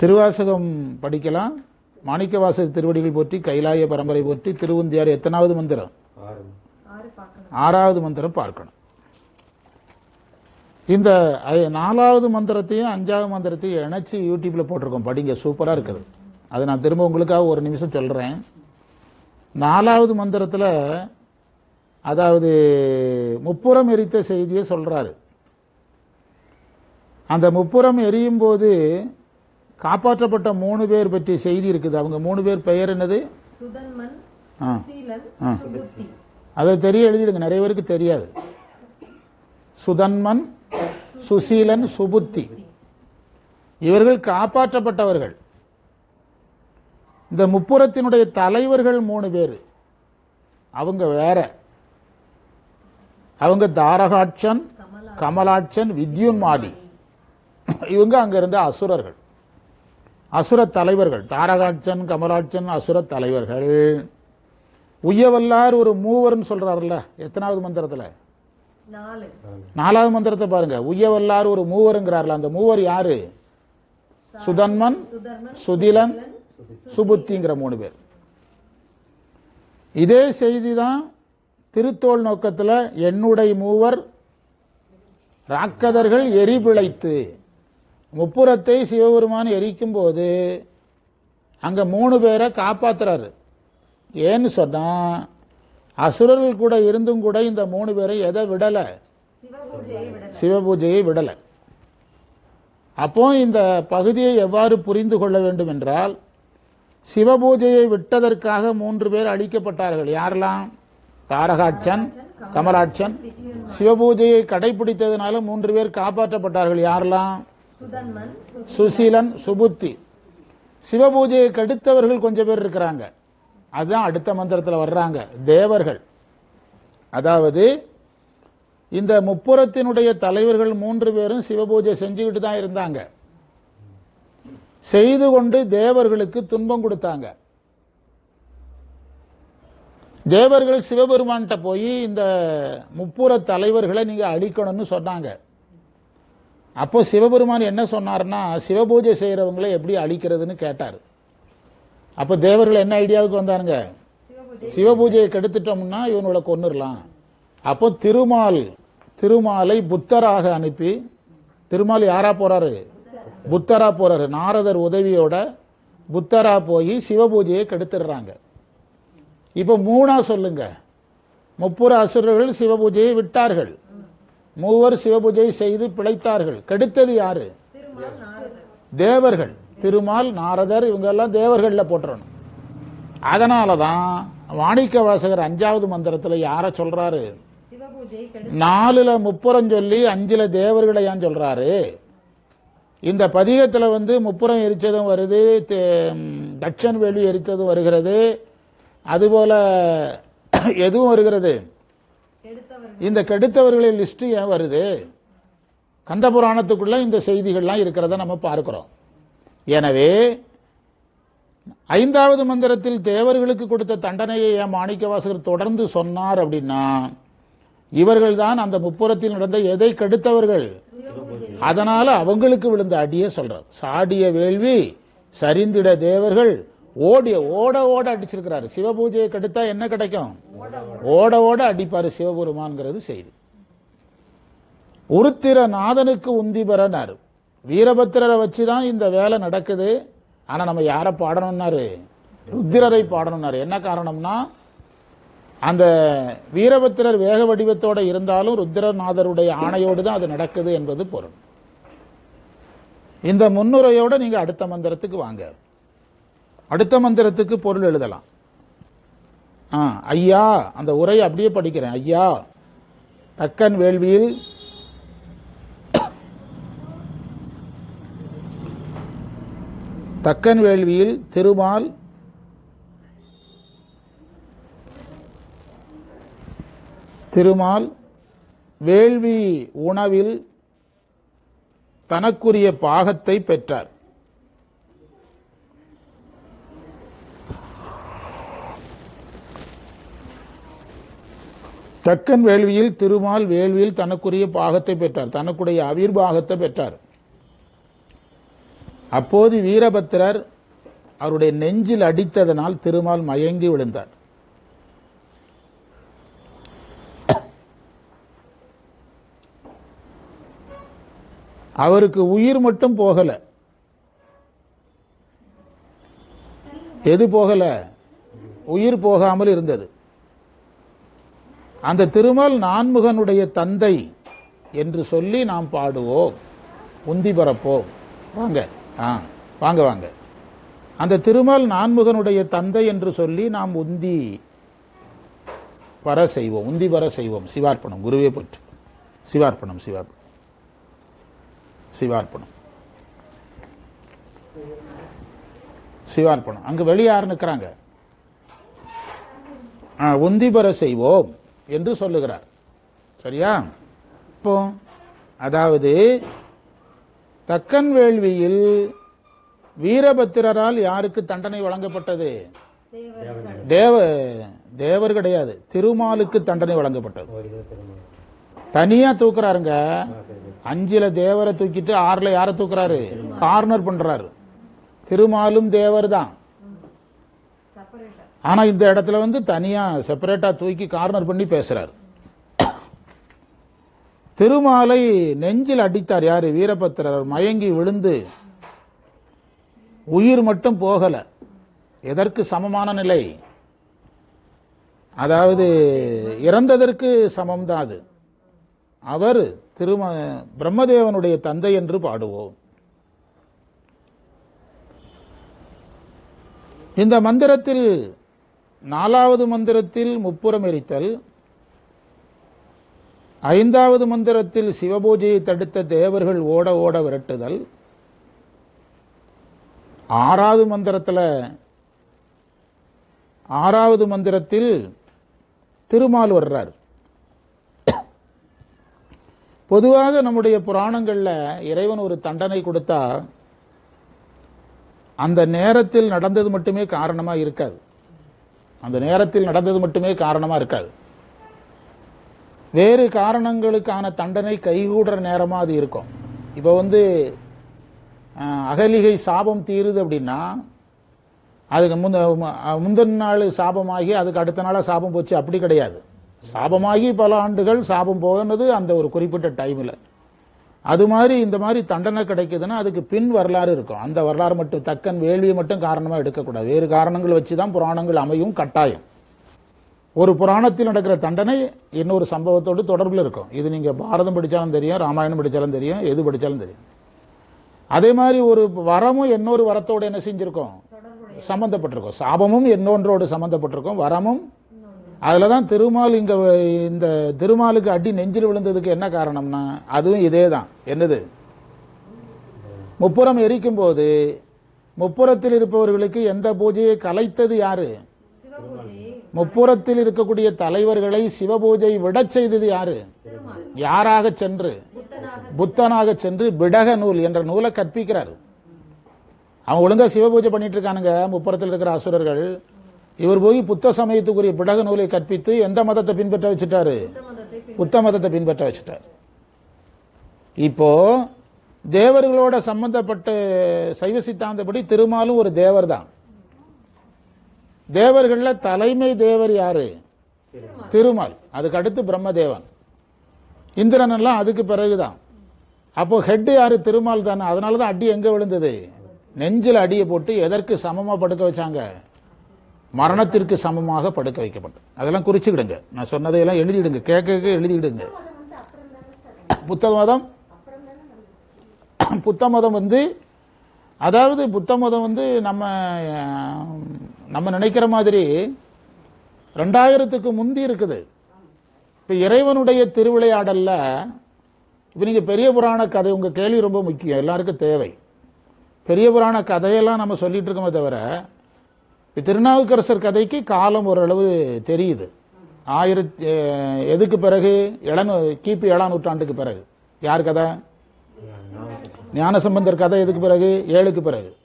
திருவாசகம் படிக்கலாம். மாணிக்கவாசகர் திருவடிகள் போற்றி கைலாய பரம்பரை போற்றி திருவுந்தியார் எத்தனாவது மந்திரம்? ஆறாவது மந்திரம் பார்க்கணும். இந்த நாலாவது மந்திரத்தையும் அஞ்சாவது மந்திரத்தையும் இணைச்சி யூடியூப்ல போட்டிருக்கோம். படிங்க சூப்பரா இருக்குது. அது நான் திரும்ப உங்களுக்காக ஒரு நிமிஷம் சொல்றேன். நாலாவது மந்திரத்தில் அதாவது முப்புறம் எரித்த செய்தியை சொல்றாரு. அந்த முப்புறம் எரியும் போது காப்பாற்றப்பட்ட மூணு பேர் பற்றிய செய்தி இருக்குது. அவங்க மூணு பேர் பெயர் என்னது? அதை தெரிய எழுதிடுங்க. நிறைய பேருக்கு தெரியாது. சுதன்மன் சுசீலன் சுபுத்தி. இவர்கள் காப்பாற்றப்பட்டவர்கள். இந்த முப்புறத்தினுடைய தலைவர்கள் மூணு பேர். அவங்க வேற. அவங்க தாரகாட்சன் கமலாட்சன் வித்யுன்மாலி. இவங்க அங்க இருந்த அசுரர்கள். அசுர தலைவர்கள் தாரகாட்சன் கமலாட்சன் அசுர தலைவர்கள். உய்யவல்லார் ஒரு மூவர்னு சொல்றாருல்ல எத்தனாவது மந்திரத்துல? நாலு. நாலாவது மந்திரத்தை பாருங்க உய்யவல்லார் ஒரு மூவருங்கிறார்ல அந்த மூவர் யாரு? சுதன்மன் சுதிலன் சுபுத்திங்கிற மூணு பேர். இதே செய்தி தான் திருத்தோள் நோக்கத்துல என்னுடைய மூவர் ராக்கதர்கள் எரிபிழைத்து. முப்புறத்தை சிவபெருமான் எரிக்கும் போது அங்க மூணு பேரை காப்பாத்துறாரு. ஏன்னு சொன்னா அசுரர்கள் கூட இருந்தும் கூட இந்த மூணு பேரை எதை விடல? சிவபூஜையை விடல. அப்போ இந்த பகுதியை எவ்வாறு புரிந்து கொள்ள வேண்டும் என்றால் சிவபூஜையை விட்டதற்காக மூன்று பேர் அழிக்கப்பட்டார்கள். யாரெல்லாம்? தாரகாட்சன் கமலாட்சன். சிவபூஜையை கடைபிடித்ததுனால மூன்று பேர் காப்பாற்றப்பட்டார்கள். யாரெல்லாம்? சுசீலன் சுபுத்தி. சிவபூஜையை கெடுத்தவர்கள் கொஞ்சம் பேர் இருக்கிறாங்க. அதுதான் அடுத்த மந்திரத்தில் வர்றாங்க. தேவர்கள். அதாவது இந்த முப்புறத்தினுடைய தலைவர்கள் மூன்று பேரும் சிவபூஜை செஞ்சுக்கிட்டு தான் இருந்தாங்க. செய்து கொண்டு தேவர்களுக்கு துன்பம் கொடுத்தாங்க. தேவர்கள் சிவபெருமான்கிட்ட போய் இந்த முப்புற தலைவர்களை நீங்க அழிக்கணும்னு சொன்னாங்க. அப்போ சிவபெருமான் என்ன சொன்னார்னா சிவபூஜை செய்யறவங்களை எப்படி அழிக்கிறதுன்னு கேட்டார். அப்போ தேவர்கள் என்ன ஐடியாவுக்கு வந்தானுங்க சிவபூஜை. சிவபூஜையை கெடுத்துட்டோம்னா இவனோட கொன்னுடலாம் அப்போ திருமால் திருமாலை புத்தராக அனுப்பி திருமால் யாரா போறாரு? புத்தரா போறாரு. நாரதர் உதவியோட புத்தரா போய் சிவபூஜையை கெடுத்துடுறாங்க. இப்போ மூணா சொல்லுங்க. முப்புற அசுரர்கள் சிவபூஜையை விட்டார்கள். மூவர் சிவபூஜை செய்து பிழைத்தார்கள். கெடுத்தது யாரு? தேவர்கள். திருமால் நாரதர் இவங்க எல்லாம் தேவர்கள்ல போட்டுறணும் அதனால தான் வாணிக்க வாசகர் அஞ்சாவது மந்திரத்துல யார சொல்றாரு? நாலுல முப்புறம் சொல்லி அஞ்சுல தேவர்களை ஏன் சொல்றாரு? இந்த பதிகத்துல வந்து முப்புறம் எரிச்சதும் வருது தே- தட்சன் வேலி எரித்ததும் வருகிறது. அதுபோல எதுவும் வருகிறது? இந்த கெடுத்தவர்களின் லிஸ்ட் ஏன் வருது? கந்த புராணத்துக்குள்ள இந்த செய்திகள்லாம் இருக்கிறத நம்ம பார்க்கிறோம். எனவே ஐந்தாவது மந்திரத்தில் தேவர்களுக்கு கொடுத்த தண்டனையை ஏன் மாணிக்கவாசகர் தொடர்ந்து சொன்னார் அப்படின்னா இவர்கள்தான் அந்த முப்புறத்தில் நடந்த எதை கெடுத்தவர்கள்? அதனால அவங்களுக்கு விழுந்த அடியே சொல்றார். சாடிய வேள்வி சரிந்திட தேவர்கள் ஓடி ஓட ஓட அடிச்சிருக்கிறாரு. சிவபூஜையை கெடுத்தா என்ன கிடைக்கும்? ஓட ஓட அடிப்பாரு சிவபெருமான்ங்கிறது செய்தி. உருத்திர நாதனுக்கு உந்தி பெறனாரு. வீரபத்திரரை வச்சுதான் இந்த வேலை நடக்குது. ஆனா நம்ம யாரை பாடணும்னாரு? ருத்திரரை பாடணும்னாரு. என்ன காரணம்னா அந்த வீரபத்திரர் வேக வடிவத்தோட இருந்தாலும் ருத்திரநாதருடைய ஆணையோடு தான் அது நடக்குது என்பது பொருள். இந்த முன்னுரையோட நீங்க அடுத்த மந்திரத்துக்கு வாங்க. அடுத்த மந்திரத்துக்கு பொருள் எழுதலாம். ஆ, ஐயா அந்த உரையை அப்படியே படிக்கிறேன். ஐயா தக்கன் வேள்வியில் தக்கன் வேள்வியில் திருமால் திருமால் வேள்வி உணவில் தனக்குரிய பாகத்தை பெற்றார். தக்கன் வேள்வியில் திருமால் வேள்வியில் தனக்குரிய பாகத்தை பெற்றார். தனக்குடைய அவிர்வாகத்தை பெற்றார். அப்போது வீரபத்திரர் அவருடைய நெஞ்சில் அடித்ததனால் திருமால் மயங்கி விழுந்தார். அவருக்கு உயிர் மட்டும் போகல. எது போகல? உயிர் போகாமல் இருந்தது. அந்த திருமால் நான்முகனுடைய தந்தை என்று சொல்லி நாம் பாடுவோம் உந்தி பரப்போம் வாங்க. ஆ வாங்க வாங்க. அந்த திருமால் நான்முகனுடைய தந்தை என்று சொல்லி நாம் உந்தி வர செய்வோம். உந்தி வர செய்வோம். சிவார்ப்பணம். குருவே போற்று. சிவார்ப்பணம் சிவார்ப்பணம். சிவார்ப்பணம். சிவார்ப்பணம். அங்கு வெளியார் நிற்கிறாங்க ஆ, உந்தி பெற செய்வோம். என்று சொல்லுகிறார். சரியா? இப்போ அதாவது தக்கன் வேள்வியில் வீரபத்திரரால் யாருக்கு தண்டனை வழங்கப்பட்டது? தேவர் தேவ தேவர் கிடையாது. திருமாலுக்கு தண்டனை வழங்கப்பட்டது. தனியா தூக்குறாருங்க. அஞ்சுல தேவரை தூக்கிட்டு ஆறுல யாரை தூக்குறாரு? கார்னர் பண்றாரு. திருமாலும் தேவர் தான் ஆனால் இந்த இடத்துல வந்து தனியாக செப்பரேட்டாக தூக்கி கார்னர் பண்ணி பேசுகிறார் திருமாலை நெஞ்சில் அடித்தார். யார்? வீரபத்திரர். மயங்கி விழுந்து உயிர் மட்டும் போகலை. எதற்கு சமமான நிலை? அதாவது இறந்ததற்கு சமம்தான் அது. அவர் திரும பிரம்மதேவனுடைய தந்தை என்று பாடுவோம். இந்த மந்திரத்தில் நாலாவது மந்திரத்தில் முப்புறம் எரித்தல். ஐந்தாவது மந்திரத்தில் சிவபூஜையை தடுத்த தேவர்கள் ஓட ஓட விரட்டுதல். ஆறாவது மந்திரத்தில் ஆறாவது மந்திரத்தில் திருமால் வர்றார். பொதுவாக நம்முடைய புராணங்களில் இறைவன் ஒரு தண்டனை கொடுத்தா அந்த நேரத்தில் நடந்தது மட்டுமே காரணமாக இருக்காது. அந்த நேரத்தில் நடந்தது மட்டுமே காரணமாக இருக்காது. வேறு காரணங்களுக்கான தண்டனை கைகூடுற நேரமாக அது இருக்கும். இப்போ வந்து அகலிகை சாபம் தீருது அப்படின்னா அதுக்கு முந்த முந்தின நாள் சாபமாகி அதுக்கு அடுத்த நாளாக சாபம் போச்சு அப்படி கிடையாது. சாபமாகி பல ஆண்டுகள் சாபம் போனது அந்த ஒரு குறிப்பிட்ட டைமில் அது மாதிரி இந்த மாதிரி தண்டனை கிடைக்குதுன்னா அதுக்கு பின் வரலாறு இருக்கும். அந்த வரலாறு மட்டும் தக்கன் வேள்வியை மட்டும் காரணமாக எடுக்கக்கூடாது. வேறு காரணங்கள் வச்சு தான் புராணங்கள் அமையும் கட்டாயம். ஒரு புராணத்தில் நடக்கிற தண்டனை இன்னொரு சம்பவத்தோடு தொடர்பில் இருக்கும். இது நீங்க பாரதம் படிச்சாலும் தெரியும் ராமாயணம் படிச்சாலும் தெரியும் எது படிச்சாலும் தெரியும். அதே மாதிரி ஒரு வரமும் இன்னொரு வரத்தோடு என்ன செஞ்சிருக்கோம்? சம்பந்தப்பட்டிருக்கும். சாபமும் இன்னொன்றோடு சம்பந்தப்பட்டிருக்கும். வரமும் அதில் தான் திருமால் இங்கே இந்த திருமாலுக்கு அடி நெஞ்சில் விழுந்ததுக்கு என்ன காரணம்னா அதுவும் இதே தான் என்னது? முப்புறம் எரிக்கும் போது முப்புறத்தில் இருப்பவர்களுக்கு எந்த பூஜையை கலைத்தது யாரு? முப்புறத்தில் இருக்கக்கூடிய தலைவர்களை சிவபூஜை விடச் செய்தது யாரு? யாராக சென்று? புத்தனாக சென்று விடக நூல் என்ற நூலை கற்பிக்கிறார். அவன் ஒழுங்கா சிவபூஜை பண்ணிட்டு இருக்கானுங்க முப்புறத்தில் இருக்கிற அசுரர்கள். இவர் போய் புத்த சமயத்துக்குரிய பிடக நூலை கற்பித்து எந்த மதத்தை பின்பற்ற வச்சுட்டாரு? புத்த மதத்தை பின்பற்ற வச்சுட்டார். இப்போ தேவர்களோட சம்பந்தப்பட்ட சைவ சித்தாந்தப்படி திருமாலும் ஒரு தேவர் தான் தேவர்கள்ல தலைமை தேவர் யாரு? திருமால். அதுக்கு அடுத்து பிரம்மதேவன். இந்திரன் எல்லாம் அதுக்கு பிறகுதான். அப்போ ஹெட் யாரு? திருமால் தானே. அதனால தான் அடி எங்க விழுந்தது? நெஞ்சில் அடியை போட்டு எதற்கு சமமா படுக்க வச்சாங்க? மரணத்திற்கு சமமாக படுக்க வைக்கப்பட்டது. அதெல்லாம் குறிச்சுக்கிடுங்க. நான் சொன்னதையெல்லாம் எழுதிடுங்க. கேட்க கேட்க எழுதிடுங்க. புத்த மதம்? புத்த மதம் வந்து அதாவது புத்த மதம் வந்து நம்ம நம்ம நினைக்கிற மாதிரி ரெண்டாயிரத்துக்கு முந்தி இருக்குது. இப்போ இறைவனுடைய திருவிளையாடலில் இப்போ நீங்கள் பெரிய புராண கதை உங்கள் கேள்வி ரொம்ப முக்கியம். எல்லாருக்கும் தேவை. பெரிய புராண கதையெல்லாம் நம்ம சொல்லிட்டு இருக்கோமே தவிர திருநாவுக்கரசர் கதைக்கு காலம் ஓரளவு தெரியுது. ஆயிரத்தி எதுக்கு பிறகு? இளநூ கிபி ஏழாம் நூற்றாண்டுக்கு பிறகு. யார் கதை? ஞானசம்பந்தர் கதை எதுக்கு பிறகு? ஏழுக்கு பிறகு.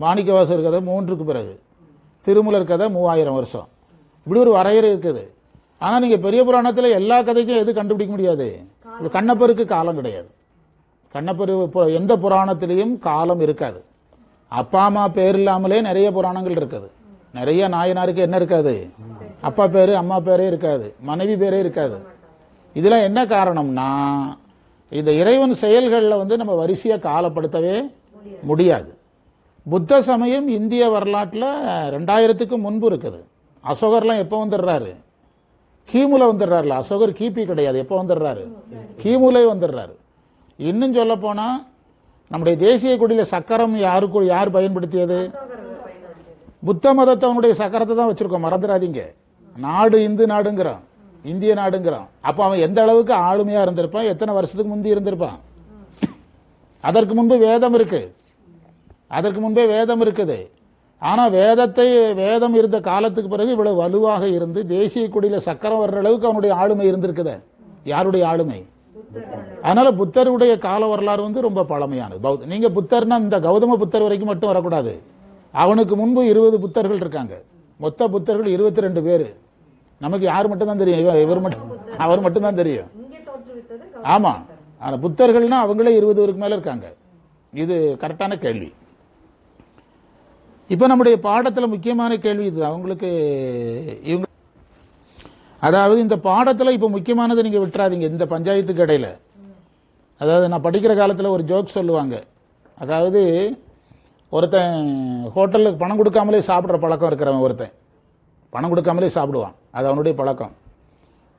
மாணிக்கவாசர் கதை மூன்றுக்கு பிறகு. திருமூலர் கதை மூவாயிரம் வருஷம். இப்படி ஒரு வரையறை இருக்குது. ஆனால் நீங்கள் பெரிய புராணத்தில் எல்லா கதைக்கும் எது கண்டுபிடிக்க முடியாது? கண்ணப்பருக்கு காலம் கிடையாது. கண்ணப்பரு பு- எந்த புராணத்திலையும் காலம் இருக்காது. அப்பா அம்மா பேர் இல்லாமலே நிறைய புராணங்கள் இருக்குது. நிறைய நாயனாருக்கு என்ன இருக்காது? அப்பா பேரு அம்மா பேரே இருக்காது. மனைவி பேரே இருக்காது. இதெல்லாம் என்ன காரணம்னா இந்த இறைவன் செயல்களில் வந்து நம்ம வரிசையாக காலப்படுத்தவே முடியாது. புத்த சமயம் இந்திய வரலாற்றில் ரெண்டாயிரத்துக்கு முன்பு இருக்குது. அசோகர்லாம் எப்போ வந்துடுறாரு? கீமுல வந்துடுறாருல. அசோகர் கிபி கிடையாது. எப்போ வந்துடுறாரு? கீமுலே வந்துடுறாரு. இன்னும் சொல்ல போனால் நம்முடைய தேசிய கொடியில் சக்கரம் யாருக்கு யார் பயன்படுத்தியது? புத்த மதத்தவனுடைய சக்கரத்தை தான் வச்சிருக்கோம் மறந்துடாதீங்க. நாடு இந்து நாடுங்கிறான். இந்திய நாடுங்கிறான். அப்போ அவன் எந்த அளவுக்கு ஆளுமையா இருந்திருப்பான்? எத்தனை வருஷத்துக்கு முந்தி இருந்திருப்பான்? அதற்கு முன்பு வேதம் இருக்கு. அதற்கு முன்பே வேதம் இருக்குது. ஆனா வேதத்தை வேதம் இருந்த காலத்துக்கு பிறகு இவ்வளவு வலுவாக இருந்து தேசிய கொடியில சக்கரம் வர்ற அளவுக்கு அவனுடைய ஆளுமை இருந்திருக்குது. யாருடைய ஆளுமை? அதனால புத்தருடைய கால வரலாறு வந்து ரொம்ப பழமையானது. நீங்க புத்தர்னா இந்த கௌதம புத்தர் வரைக்கும் மட்டும் வரக்கூடாது. அவனுக்கு முன்பு இருபது புத்தர்கள் இருக்காங்க. மொத்த புத்தர்கள் இருபத்தி ரெண்டு பேரு. நமக்கு யார் மட்டும் தான் தெரியும்? இவ- இவர் மட்டும் அவர் மட்டும் தான் தெரியும். இங்கே தோற்றுவித்தது ஆமா. ஆனா புத்தர்கள்னா அவங்களே இருபது பேருக்கு மேல இருக்காங்க. இது கரெக்டான கேள்வி. இப்ப நம்முடைய பாடத்துல முக்கியமான கேள்வி இது. அவங்களுக்கு இவங்க அதாவது இந்த பாடத்துல இப்ப முக்கியமானதை நீங்க விட்டுறாதீங்க. இந்த பஞ்சாயத்துக்கு இடையில. அதாவது நான் படிக்கிற காலத்துல ஒரு ஜோக் சொல்லுவாங்க. அதாவது ஒருத்தன் ஹோட்டலுக்கு பணம் கொடுக்காமலே சாப்பிட்ற பழக்கம் இருக்கிறவன் ஒருத்தன். பணம் கொடுக்காமலே சாப்பிடுவான். அது அவனுடைய பழக்கம்.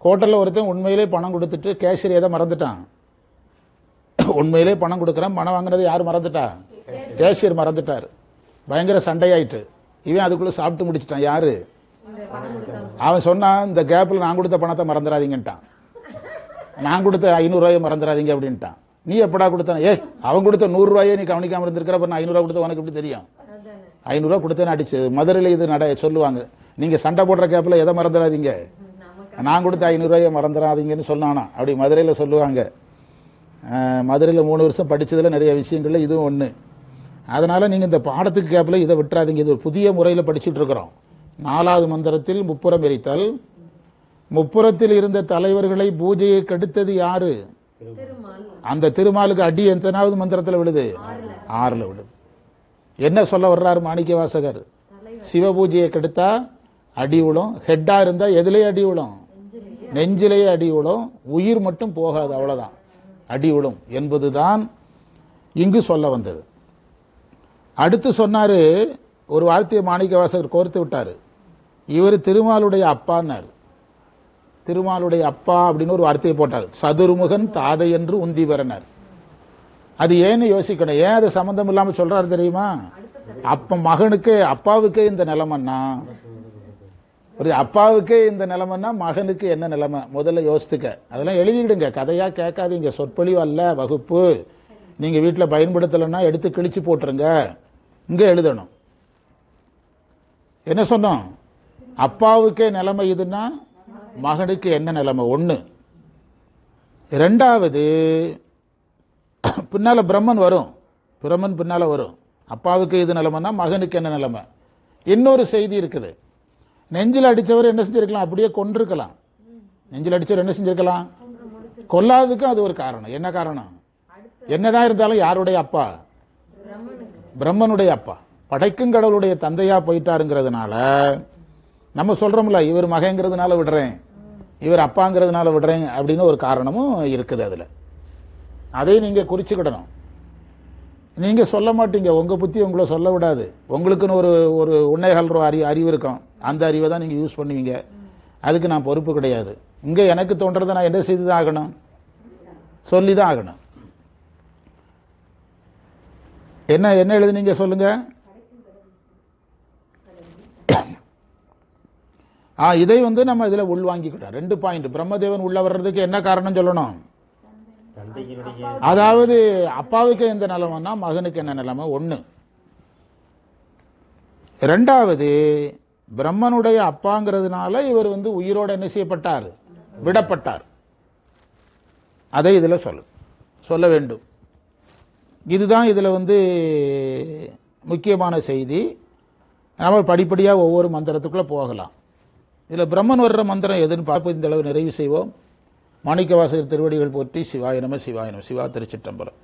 ஹோட்டலில் ஒருத்தன் உண்மையிலே பணம் கொடுத்துட்டு கேஷியர் எதை மறந்துட்டான். உண்மையிலே பணம் கொடுக்குறான் பணம் வாங்குறது யார் மறந்துட்டா? கேஷியர் மறந்துட்டார். பயங்கர சண்டையாயிட்டு. இவன் அதுக்குள்ளே சாப்பிட்டு முடிச்சிட்டான். யாரு? அவன் சொன்னான் இந்த கேப்பில் நான் கொடுத்த பணத்தை மறந்துடாதீங்கன்ட்டான். நான் கொடுத்த ஐநூறுரூவாயை மறந்துடாதீங்க அப்படின்ட்டான். நீ எப்படா கொடுத்தான? ஏய் அவன் கொடுத்த நூறு ரூபாயே நீ கவனிக்காம இருந்திருக்கிற அப்புறம் நான் ஐநூறுரூவா கொடுத்த உனக்கு எப்படி தெரியும்? அதானே ஐநூறுரூவா கொடுத்தேன்னு அடிச்சு மதுரையில் இது நட சொல்லுவாங்க. நீங்க சண்டை போடுற கேப்பில் எதை மறந்துடாதீங்க? நான் கொடுத்த ஐநூறுரூவாயை மறந்துடாதீங்கன்னு சொன்னானா? அப்படி மதுரையில் சொல்லுவாங்க. மதுரையில் மூணு வருஷம் படித்ததில் நிறைய விஷயங்கள்ல இதுவும் ஒன்று அதனால் நீங்கள் இந்த பாடத்துக்கு கேப்பில் இதை விட்டுறாதீங்க. இது ஒரு புதிய முறையில் படிச்சுட்டு இருக்கிறோம். நாலாவது மந்திரத்தில் முப்புறம் எரித்தல். முப்புறத்தில் இருந்த தலைவர்களை பூஜையை கெடுத்தது யாரு? திருமால் அந்த திருமாலுக்கு அடி எத்தனாவது மந்திரத்தில் விழுது? ஆறில் விழுது. என்ன சொல்ல வர்றாரு மாணிக்க வாசகர் சிவபூஜையை கெடுத்தா அடி விழும். ஹெட்டாக இருந்தால் எதுலேயே அடி விழும்? நெஞ்சிலேயே அடி விழும். உயிர் மட்டும் போகாது அவ்வளோதான் அடி விழும் என்பதுதான் இங்கு சொல்ல வந்தது. அடுத்து சொன்னார் ஒரு வார்த்தையை மாணிக்க வாசகர் கோர்த்து விட்டாரு. இவர் திருமாலுடைய அப்பான்னாரு. திருமாலுடைய அப்பா அப்படின்னு ஒரு வார்த்தையை போட்டார் சதுர்முகன் தாதை என்று உந்தி வரனர். அது ஏன்னு யோசிக்கணும். ஏன் அது சம்பந்தம் இல்லாம சொல்றாரு தெரியுமா? அப்ப மகனுக்கு அப்பாவுக்கே இந்த நிலைமைன்னா? ஒரு அப்பாவுக்கே இந்த நிலைமைன்னா மகனுக்கு என்ன நிலைமை? முதல்ல யோசித்துக்க. அதெல்லாம் எழுதிடுங்க. கதையா கேட்காதீங்க. சொற்பொழிவு அல்ல வகுப்பு. நீங்க வீட்டில் பயன்படுத்தலைன்னா எடுத்து கிழிச்சு போட்டுருங்க. இங்க எழுதணும். என்ன சொன்னோம்? அப்பாவுக்கே நிலைமை இதுன்னா மகனுக்கு என்ன நிலைமை? ஒன்று ரெண்டாவது பின்னால் பிரம்மன் வரும். பிரம்மன் பின்னால் வரும். அப்பாவுக்கு இது நிலைமைன்னா மகனுக்கு என்ன நிலைமை? இன்னொரு செய்தி இருக்குது. நெஞ்சில் அடித்தவர் என்ன செஞ்சுருக்கலாம்? அப்படியே கொண்டிருக்கலாம் நெஞ்சில் அடித்தவர் என்ன செஞ்சுருக்கலாம்? கொல்லாததுக்கு அது ஒரு காரணம். என்ன காரணம்? என்னதான் இருந்தாலும் யாருடைய அப்பா? பிரம்மனுடைய அப்பா. படைக்கும் கடவுளுடைய தந்தையா போயிட்டாருங்கிறதுனால நம்ம சொல்றோம்ல இவர் மகங்கிறதுனால விடுறேன். இவர் அப்பாங்கிறதுனால விடுறேன் அப்படின்னு ஒரு காரணமும் இருக்குது அதில். அதை நீங்கள் குறிச்சுக்கிடணும். நீங்கள் சொல்ல மாட்டீங்க. உங்கள் புத்தி உங்களை சொல்ல விடாது. உங்களுக்குன்னு ஒரு ஒரு உன்னைகள் அறி அறிவு இருக்கும். அந்த அறிவை தான் நீங்கள் யூஸ் பண்ணுவீங்க. அதுக்கு நான் பொறுப்பு கிடையாது. இங்கே எனக்கு தோன்றதை நான் என்ன செய்து தான் ஆகணும்? சொல்லி தான் ஆகணும். என்ன என்ன எழுதுனீங்க சொல்லுங்கள் ஆ இதை வந்து நம்ம இதில் உள்வாங்கிக்கிட்டோம் ரெண்டு பாயிண்ட் பிரம்மதேவன் உள்ள வர்றதுக்கு என்ன காரணம் சொல்லணும்? அதாவது அப்பாவுக்கு எந்த நிலமன்னா மகனுக்கு என்ன நிலைமை? ஒன்று ரெண்டாவது பிரம்மனுடைய அப்பாங்கிறதுனால இவர் வந்து உயிரோட என்ன செய்யப்பட்டார்? விடப்பட்டார். அதை இதில் சொல்லு. சொல்ல வேண்டும். இதுதான் இதில் வந்து முக்கியமான செய்தி. நம்ம படிப்படியாக ஒவ்வொரு மந்திரத்துக்குள்ளே போகலாம். இதில் பிரம்மன் வர்ற மந்திரம் எதுன்னு பார்ப்பது இந்த அளவு நிறைவு செய்வோம். மாணிக்கவாசகர் திருவடிகள் போற்றி சிவாய நம. சிவா திருச்சிற்றம்பலம்.